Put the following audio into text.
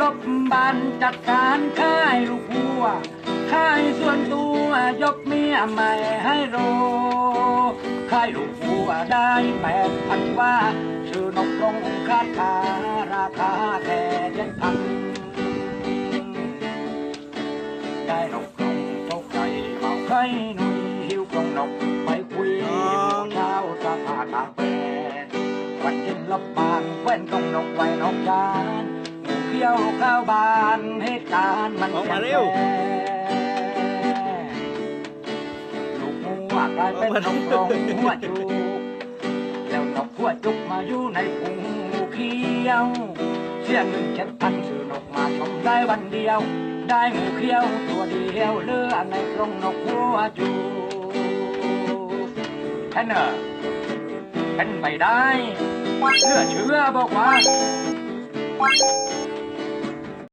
ลบบันจัดการค่ายลูกวัวค่ายส่วนตัวยกเมียใหม่ให้โรค่ายลูกวัวได้แปดพันว่า ชื่อนกรงคาดคาราคาแค่เจ็ดพันได้นกกรงตกใจเมาไข่หนุ่ยหิวกรงนกไปคุยหมู่เช้าสะพาตากแปนวันเย็นลบบานแว่นกรงนกไว้นกจาน เขี้ยวข้าวบานเหตุการณ์มันออกมาเร็ว ลูกงูว่ากลายเป็นนกกรงหัวจุกแล้วนกหัวจุกมาอยู่ในพุงงูเขี้ยวเสียเงินเจ็ดพันซื้อนกมาชมได้วันเดียว ได้งูเขียวตัวเดียวเหลือในกรงนกหัวจูแค่เนอะเป็นไปได้เชื่อเชื่อบอกว่า